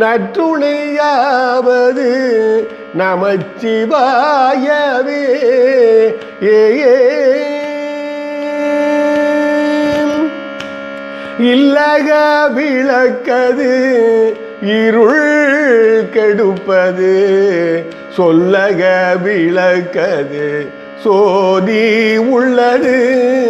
நற்றுணையாவது நமச்சிவாயவே. ஏ. இல்லக விளக்கது இருள் கெடுப்பது சொல்லக விளக்கது சோதி உள்ளது.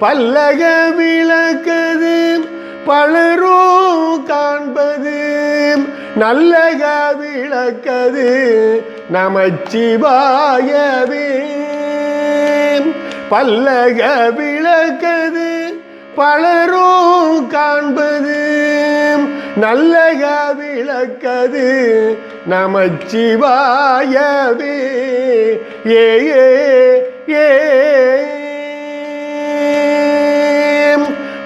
பல்லக விளக்கது பலரோ காண்பது. நல்லக விளக்கது நமச்சிவாயவே. பல்லக விளக்கது பலரோ காண்பது. நல்லக விளக்கது நமச்சிவாயவே ஏ ஏ.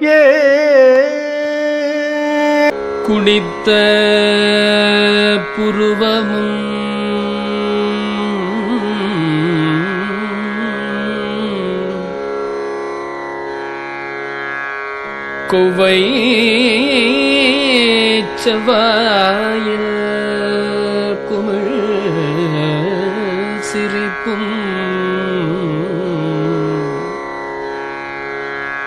ஏ. குளித்த புருவமும் கொவை செவ்வாயில் குமிழ்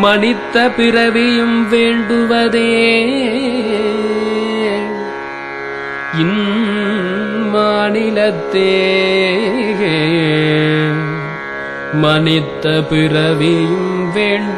மனித்த பிறவியும் வேண்டுவதே. இன்மாநிலத்தே மனித்த பிறவியும் வேண்டும்